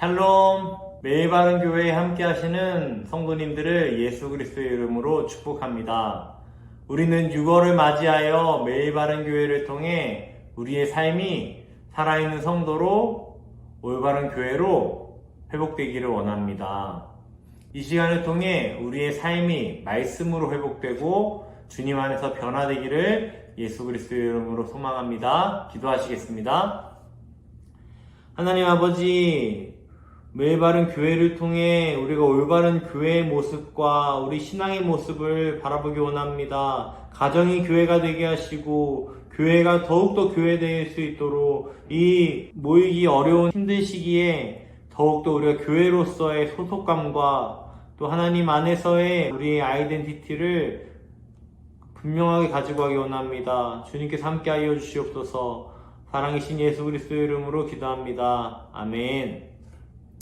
샬롬 매일 바른 교회에 함께 하시는 성도님들을 예수 그리스도의 이름으로 축복합니다. 우리는 6월을 맞이하여 매일 바른 교회를 통해 우리의 삶이 살아있는 성도로 올바른 교회로 회복되기를 원합니다. 이 시간을 통해 우리의 삶이 말씀으로 회복되고 주님 안에서 변화되기를 예수 그리스도의 이름으로 소망합니다. 기도하시겠습니다. 하나님 아버지, 매일 바른 교회를 통해 우리가 올바른 교회의 모습과 우리 신앙의 모습을 바라보기 원합니다. 가정이 교회가 되게 하시고, 교회가 더욱더 교회될 수 있도록 이 모이기 어려운 힘든 시기에 더욱더 우리가 교회로서의 소속감과 또 하나님 안에서의 우리의 아이덴티티를 분명하게 가지고 가기 원합니다. 주님께서 함께 하여 주시옵소서. 사랑이신 예수 그리스도의 이름으로 기도합니다. 아멘.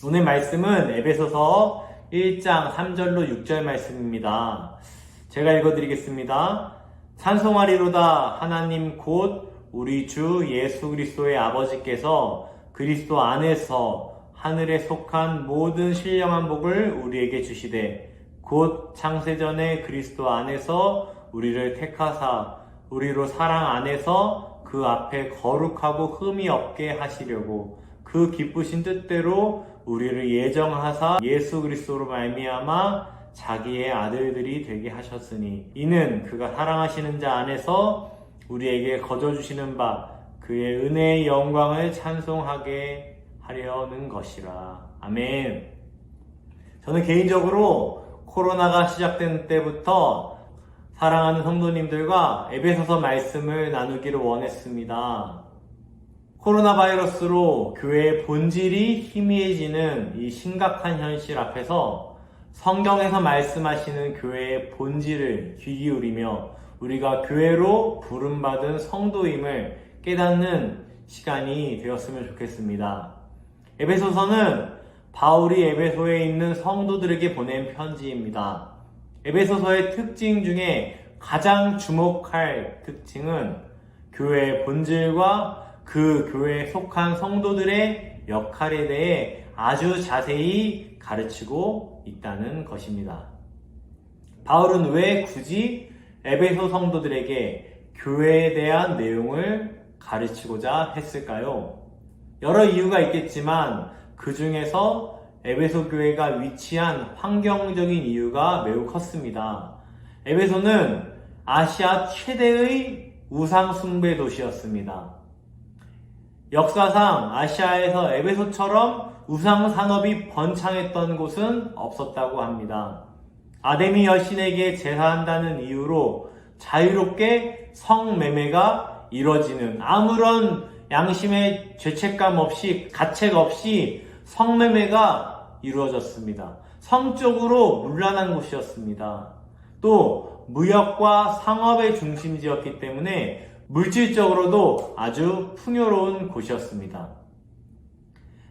오늘 말씀은 에베소서 1장 3절로 6절 말씀입니다. 제가 읽어드리겠습니다. 찬송하리로다 하나님 곧 우리 주 예수 그리스도의 아버지께서 그리스도 안에서 하늘에 속한 모든 신령한 복을 우리에게 주시되 곧 창세전에 그리스도 안에서 우리를 택하사 우리로 사랑 안에서 그 앞에 거룩하고 흠이 없게 하시려고 그 기쁘신 뜻대로 우리를 예정하사 예수 그리스도로 말미암아 자기의 아들들이 되게 하셨으니 이는 그가 사랑하시는 자 안에서 우리에게 거저 주시는 바 그의 은혜의 영광을 찬송하게 하려는 것이라 아멘. 저는 개인적으로 코로나가 시작된 때부터 사랑하는 성도님들과 에베소서 말씀을 나누기를 원했습니다. 코로나 바이러스로 교회의 본질이 희미해지는 이 심각한 현실 앞에서 성경에서 말씀하시는 교회의 본질을 귀 기울이며 우리가 교회로 부름받은 성도임을 깨닫는 시간이 되었으면 좋겠습니다. 에베소서는 바울이 에베소에 있는 성도들에게 보낸 편지입니다. 에베소서의 특징 중에 가장 주목할 특징은 교회의 본질과 그 교회에 속한 성도들의 역할에 대해 아주 자세히 가르치고 있다는 것입니다. 바울은 왜 굳이 에베소 성도들에게 교회에 대한 내용을 가르치고자 했을까요? 여러 이유가 있겠지만 그 중에서 에베소 교회가 위치한 환경적인 이유가 매우 컸습니다. 에베소는 아시아 최대의 우상숭배 도시였습니다. 역사상 아시아에서 에베소처럼 우상 산업이 번창했던 곳은 없었다고 합니다. 아데미 여신에게 제사한다는 이유로 자유롭게 성매매가 이뤄지는 아무런 양심의 죄책감 없이 가책 없이 성매매가 이루어졌습니다. 성적으로 문란한 곳이었습니다. 또 무역과 상업의 중심지였기 때문에 물질적으로도 아주 풍요로운 곳이었습니다.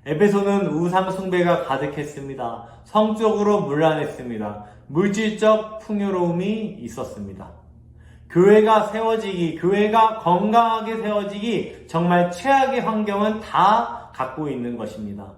에베소는 우상 숭배가 가득했습니다. 성적으로 문란했습니다. 물질적 풍요로움이 있었습니다. 교회가 세워지기, 교회가 건강하게 세워지기 정말 최악의 환경은 다 갖고 있는 것입니다.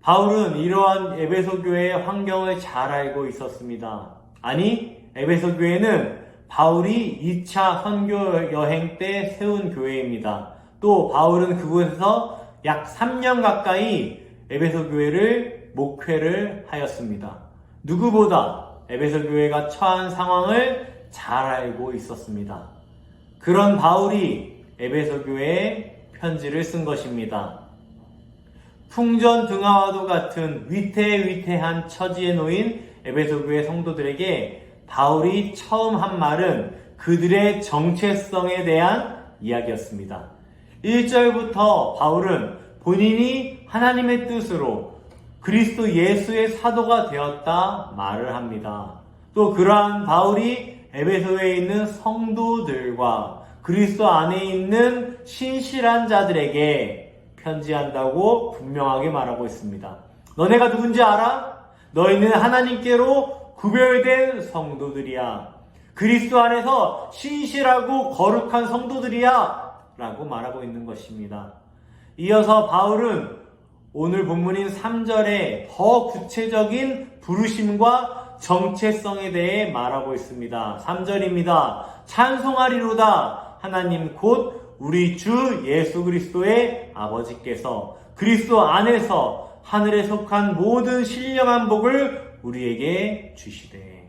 바울은 이러한 에베소 교회의 환경을 잘 알고 있었습니다. 아니, 에베소 교회는 바울이 2차 선교 여행 때 세운 교회입니다. 또 바울은 그곳에서 약 3년 가까이 에베소 교회를 목회를 하였습니다. 누구보다 에베소 교회가 처한 상황을 잘 알고 있었습니다. 그런 바울이 에베소 교회에 편지를 쓴 것입니다. 풍전등화와도 같은 위태위태한 처지에 놓인 에베소 교회 성도들에게 바울이 처음 한 말은 그들의 정체성에 대한 이야기였습니다. 1절부터 바울은 본인이 하나님의 뜻으로 그리스도 예수의 사도가 되었다 말을 합니다. 또 그러한 바울이 에베소에 있는 성도들과 그리스도 안에 있는 신실한 자들에게 편지한다고 분명하게 말하고 있습니다. 너네가 누군지 알아? 너희는 하나님께로 구별된 성도들이야. 그리스도 안에서 신실하고 거룩한 성도들이야. 라고 말하고 있는 것입니다. 이어서 바울은 오늘 본문인 3절에 더 구체적인 부르심과 정체성에 대해 말하고 있습니다. 3절입니다. 찬송하리로다 하나님 곧 우리 주 예수 그리스도의 아버지께서 그리스도 안에서 하늘에 속한 모든 신령한 복을 우리에게 주시되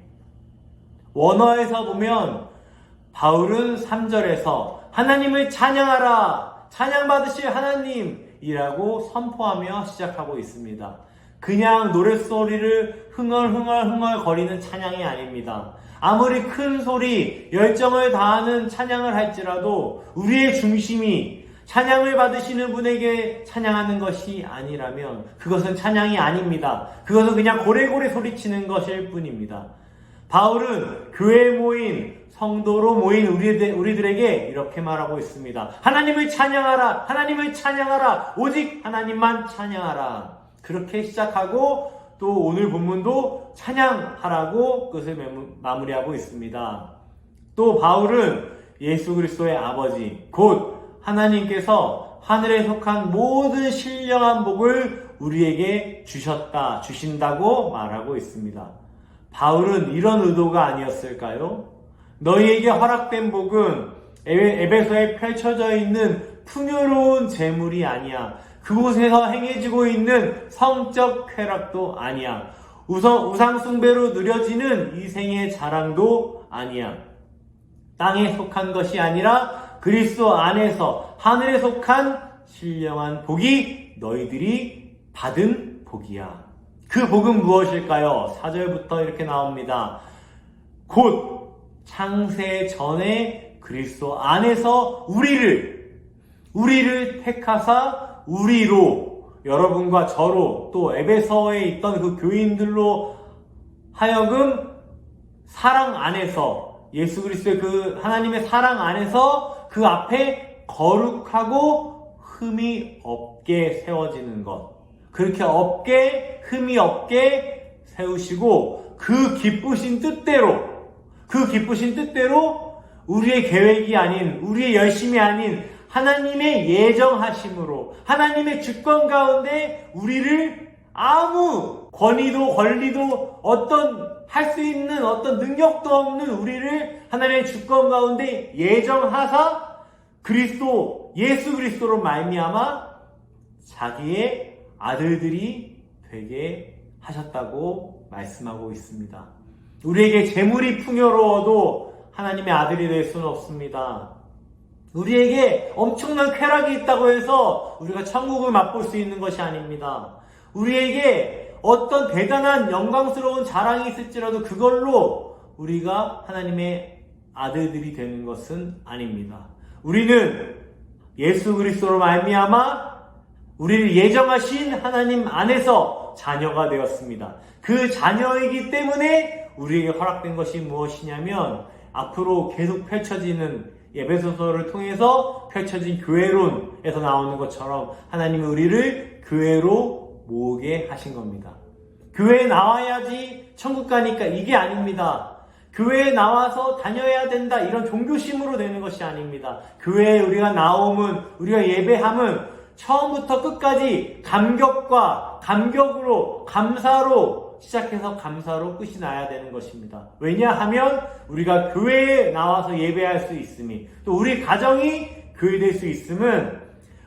원어에서 보면 바울은 3절에서 하나님을 찬양하라 찬양받으실 하나님이라고 선포하며 시작하고 있습니다. 그냥 노랫소리를 흥얼흥얼흥얼 거리는 찬양이 아닙니다. 아무리 큰 소리, 열정을 다하는 찬양을 할지라도 우리의 중심이 찬양을 받으시는 분에게 찬양하는 것이 아니라면 그것은 찬양이 아닙니다. 그것은 그냥 고래고래 소리치는 것일 뿐입니다. 바울은 교회에 모인 성도로 모인 우리들, 우리들에게 이렇게 말하고 있습니다. 하나님을 찬양하라! 하나님을 찬양하라! 오직 하나님만 찬양하라! 그렇게 시작하고 또 오늘 본문도 찬양하라고 끝을 마무리하고 있습니다. 또 바울은 예수 그리스도의 아버지, 곧 하나님께서 하늘에 속한 모든 신령한 복을 우리에게 주셨다, 주신다고 말하고 있습니다. 바울은 이런 의도가 아니었을까요? 너희에게 허락된 복은 에베소에 펼쳐져 있는 풍요로운 재물이 아니야. 그곳에서 행해지고 있는 성적 쾌락도 아니야. 우상, 우상숭배로 누려지는 이 생의 자랑도 아니야. 땅에 속한 것이 아니라 그리스도 안에서 하늘에 속한 신령한 복이 너희들이 받은 복이야. 그 복은 무엇일까요? 4절부터 이렇게 나옵니다. 곧 창세 전에 그리스도 안에서 우리를 우리를 택하사 우리로 여러분과 저로 또 에베서에 있던 그 교인들로 하여금 사랑 안에서 예수 그리스도의 그 하나님의 사랑 안에서 그 앞에 거룩하고 흠이 없게 세워지는 것. 그렇게 없게 흠이 없게 세우시고 그 기쁘신 뜻대로 그 기쁘신 뜻대로 우리의 계획이 아닌 우리의 열심이 아닌 하나님의 예정하심으로 하나님의 주권 가운데 우리를 아무 권위도 권리도 어떤 할 수 있는 어떤 능력도 없는 우리를 하나님의 주권 가운데 예정하사 그리스도 예수 그리스도로 말미암아 자기의 아들들이 되게 하셨다고 말씀하고 있습니다. 우리에게 재물이 풍요로워도 하나님의 아들이 될 수는 없습니다. 우리에게 엄청난 쾌락이 있다고 해서 우리가 천국을 맛볼 수 있는 것이 아닙니다. 우리에게 어떤 대단한 영광스러운 자랑이 있을지라도 그걸로 우리가 하나님의 아들들이 되는 것은 아닙니다. 우리는 예수 그리스도로 말미암아 우리를 예정하신 하나님 안에서 자녀가 되었습니다. 그 자녀이기 때문에 우리에게 허락된 것이 무엇이냐면 앞으로 계속 펼쳐지는 예배소서를 통해서 펼쳐진 교회론에서 나오는 것처럼 하나님은 우리를 교회로 모으게 하신 겁니다. 교회에 나와야지 천국 가니까 이게 아닙니다. 교회에 나와서 다녀야 된다 이런 종교심으로 되는 것이 아닙니다. 교회에 우리가 나옴은 우리가 예배함은 처음부터 끝까지 감격과 감격으로 감사로 시작해서 감사로 끝이 나야 되는 것입니다. 왜냐하면 우리가 교회에 나와서 예배할 수 있음이 또 우리 가정이 교회 될 수 있음은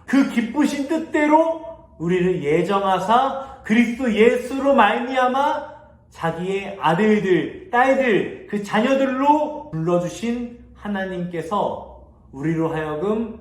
그 기쁘신 뜻대로 우리를 예정하사 그리스도 예수로 말미암아 자기의 아들들, 딸들, 그 자녀들로 불러주신 하나님께서 우리로 하여금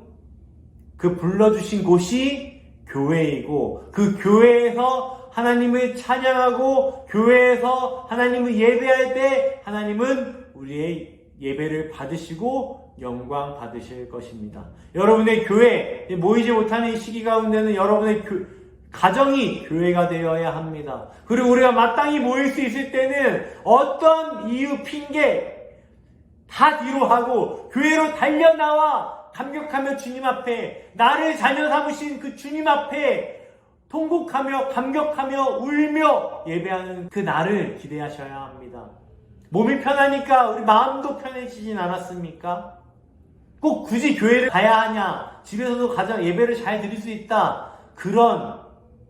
그 불러주신 곳이 교회이고 그 교회에서 하나님을 찬양하고 교회에서 하나님을 예배할 때 하나님은 우리의 예배를 받으시고 영광 받으실 것입니다. 여러분의 교회 모이지 못하는 시기 가운데는 여러분의 교, 가정이 교회가 되어야 합니다. 그리고 우리가 마땅히 모일 수 있을 때는 어떤 이유 핑계 다 뒤로 하고 교회로 달려나와 감격하며 주님 앞에 나를 자녀 삼으신 그 주님 앞에 통곡하며 감격하며 울며 예배하는 그 날을 기대하셔야 합니다. 몸이 편하니까 우리 마음도 편해지진 않았습니까? 꼭 굳이 교회를 가야 하냐? 집에서도 가장 예배를 잘 드릴 수 있다. 그런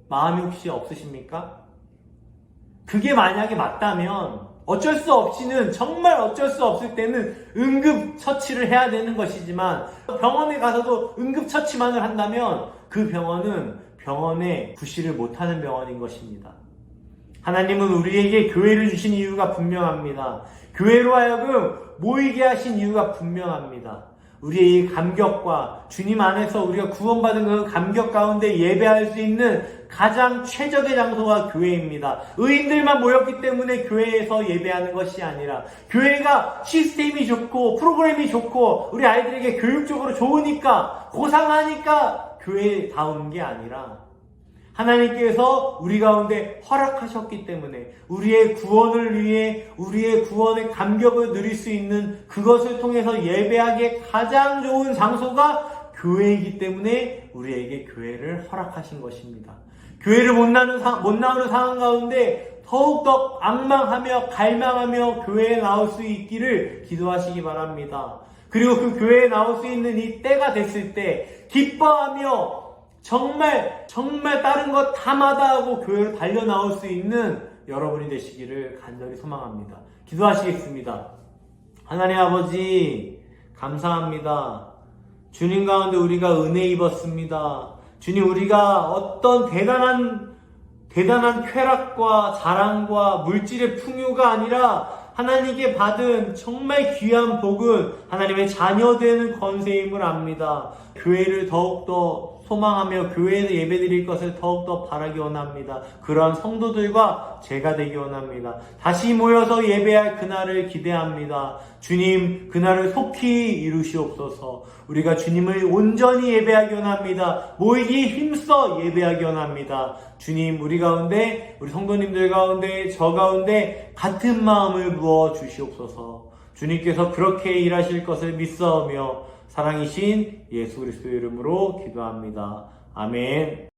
마음이 혹시 없으십니까? 그게 만약에 맞다면 어쩔 수 없이는 정말 어쩔 수 없을 때는 응급 처치를 해야 되는 것이지만 병원에 가서도 응급 처치만을 한다면 그 병원은 병원에 구실을 못하는 병원인 것입니다. 하나님은 우리에게 교회를 주신 이유가 분명합니다. 교회로 하여금 모이게 하신 이유가 분명합니다. 우리의 이 감격과 주님 안에서 우리가 구원받은 그 감격 가운데 예배할 수 있는 가장 최적의 장소가 교회입니다. 의인들만 모였기 때문에 교회에서 예배하는 것이 아니라 교회가 시스템이 좋고 프로그램이 좋고 우리 아이들에게 교육적으로 좋으니까 고상하니까 교회다운 게 아니라 하나님께서 우리 가운데 허락하셨기 때문에 우리의 구원을 위해 우리의 구원의 감격을 누릴 수 있는 그것을 통해서 예배하기에 가장 좋은 장소가 교회이기 때문에 우리에게 교회를 허락하신 것입니다. 교회를 못 나는 사, 못 나오는 상황 가운데 더욱더 악망하며 갈망하며 교회에 나올 수 있기를 기도하시기 바랍니다. 그리고 그 교회에 나올 수 있는 이 때가 됐을 때 기뻐하며 정말 정말 다른 것 다 마다하고 교회로 달려 나올 수 있는 여러분이 되시기를 간절히 소망합니다. 기도하시겠습니다. 하나님 아버지 감사합니다. 주님 가운데 우리가 은혜 입었습니다. 주님 우리가 어떤 대단한 대단한 쾌락과 자랑과 물질의 풍요가 아니라 하나님께 받은 정말 귀한 복은 하나님의 자녀되는 권세임을 압니다. 교회를 더욱더 소망하며 교회에서 예배드릴 것을 더욱더 바라기 원합니다. 그러한 성도들과 제가 되기 원합니다. 다시 모여서 예배할 그날을 기대합니다. 주님, 그날을 속히 이루시옵소서. 우리가 주님을 온전히 예배하기 원합니다. 모이기 힘써 예배하기 원합니다. 주님, 우리 가운데, 우리 성도님들 가운데, 저 가운데 같은 마음을 부어 주시옵소서. 주님께서 그렇게 일하실 것을 믿사오며 사랑이신 예수 그리스도의 이름으로 기도합니다. 아멘.